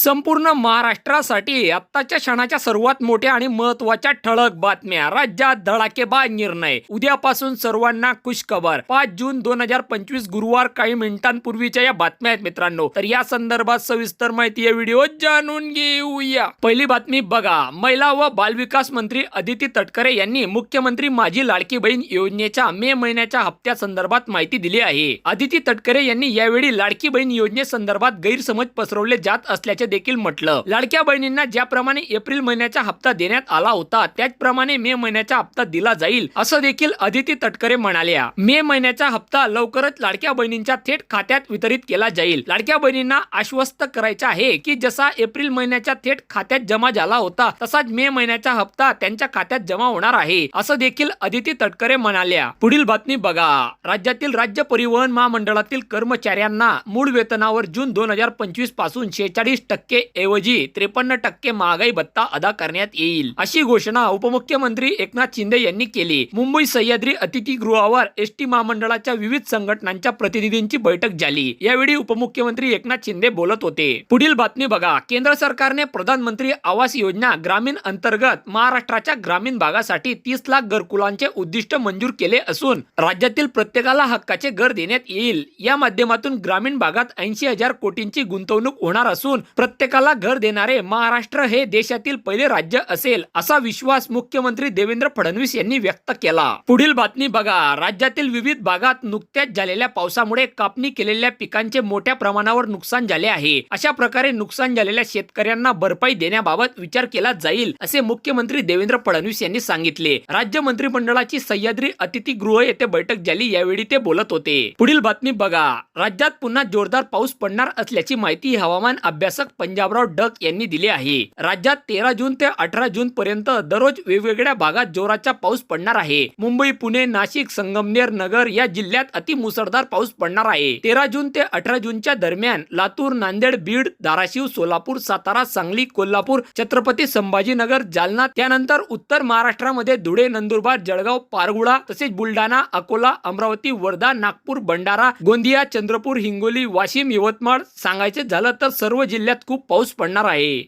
संपूर्ण महाराष्ट्रासाठी आत्ताच्या क्षणाच्या सर्वात मोठ्या आणि महत्त्वाच्या ठळक बातम्या. राज्यात धडाकेबाज निर्णय. उद्यापासून सर्वांना खुशखबर. पाच जून दोन हजार पंचवीस गुरुवार काही मिनिटांपूर्वीच्या या बातम्या आहेत मित्रांनो. तर या संदर्भात सविस्तर माहिती या व्हिडिओ जाणून घेऊया. पहिली बातमी बघा. महिला व बालविकास मंत्री अदिती तटकरे यांनी मुख्यमंत्री माझी लाडकी बहीण योजनेच्या मे महिन्याच्या हप्त्या संदर्भात माहिती दिली आहे. अदिती तटकरे यांनी यावेळी लाडकी बहीण योजनेसंदर्भात गैरसमज पसरवले जात असल्याचे देखील म्हटलं. लाडक्या बहिणींना ज्याप्रमाणे एप्रिल महिन्याचा हप्ता देण्यात आला होता त्याचप्रमाणे मे महिन्याचा हप्ता दिला जाईल असं देखील अदिती तटकरे म्हणाल्या. मे महिन्याचा हप्ता लवकरच लाडक्या बहिणींच्या थेट खात्यात वितरित केला जाईल. लाडक्या बहिणींना आश्वस्त करायचं आहे की जसा एप्रिल महिन्याच्या थेट खात्यात जमा झाला होता तसाच मे महिन्याचा हप्ता त्यांच्या खात्यात जमा होणार आहे असं देखील अदिती तटकरे म्हणाल्या. पुढील बातमी बघा. राज्यातील राज्य परिवहन महामंडळातील कर्मचाऱ्यांना मूळ वेतनावर जून दोन हजार पंचवीसपासून शेहेचाळीस टक्के टक्के ऐवजी त्रेपन्न टक्के महागाई भत्ता अदा करण्यात येईल. अशी घोषणा उपमुख्यमंत्री एकनाथ शिंदे यांनी केली. मुंबई सह्याद्री अतिथीगृहावर एस टी महामंडळाच्या विविध संघटनांच्या प्रतिनिधींची बैठक झाली. यावेळी उपमुख्यमंत्री एकनाथ शिंदे बोलत होते. पुढील बातमी बघा. केंद्र सरकारने प्रधानमंत्री आवास योजना ग्रामीण अंतर्गत महाराष्ट्राच्या ग्रामीण भागासाठी तीस लाख घरकुलांचे उद्दिष्ट मंजूर केले असून राज्यातील प्रत्येकाला हक्काचे घर देण्यात येईल. या माध्यमातून ग्रामीण भागात ऐंशी हजार कोटींची गुंतवणूक होणार असून प्रत्येकाला घर देणारे महाराष्ट्र हे देशातील पहिले राज्य असेल असा विश्वास मुख्यमंत्री देवेंद्र फडणवीस यांनी व्यक्त केला. पुढील बातमी बघा. राज्यातील विविध भागात नुकत्याच झालेल्या पावसामुळे कापणी केलेल्या पिकांचे मोठ्या प्रमाणावर नुकसान झाले आहे. अशा प्रकारे नुकसान झालेल्या शेतकऱ्यांना भरपाई देण्याबाबत विचार केला जाईल असे मुख्यमंत्री देवेंद्र फडणवीस यांनी सांगितले. राज्य मंत्रिमंडळाची सह्याद्री अतिथीगृह येथे बैठक झाली यावेळी ते बोलत होते. पुढील बातमी बघा. राज्यात पुन्हा जोरदार पाऊस पडणार असल्याची माहिती हवामान अभ्यासक पंजाबराव डक यांनी दिली आहे. राज्यात तेरा जून ते अठरा जून पर्यंत दररोज वेगवेगळ्या भागात जोराचा पाऊस पडणार आहे. मुंबई पुणे नाशिक संगमनेर नगर या जिल्ह्यात अति मुसळधार पाऊस पडणार आहे. तेरा जून ते अठरा जूनच्या दरम्यान लातूर नांदेड बीड धाराशिव सोलापूर सातारा सांगली कोल्हापूर छत्रपती संभाजीनगर जालना त्यानंतर उत्तर महाराष्ट्रामध्ये धुळे नंदुरबार जळगाव पारगुडा तसेच बुलढाणा अकोला अमरावती वर्धा नागपूर भंडारा गोंदिया चंद्रपूर हिंगोली वाशिम यवतमाळ सांगायचे झालं तर सर्व जिल्ह्यात खूप पाऊस पडणार आहे.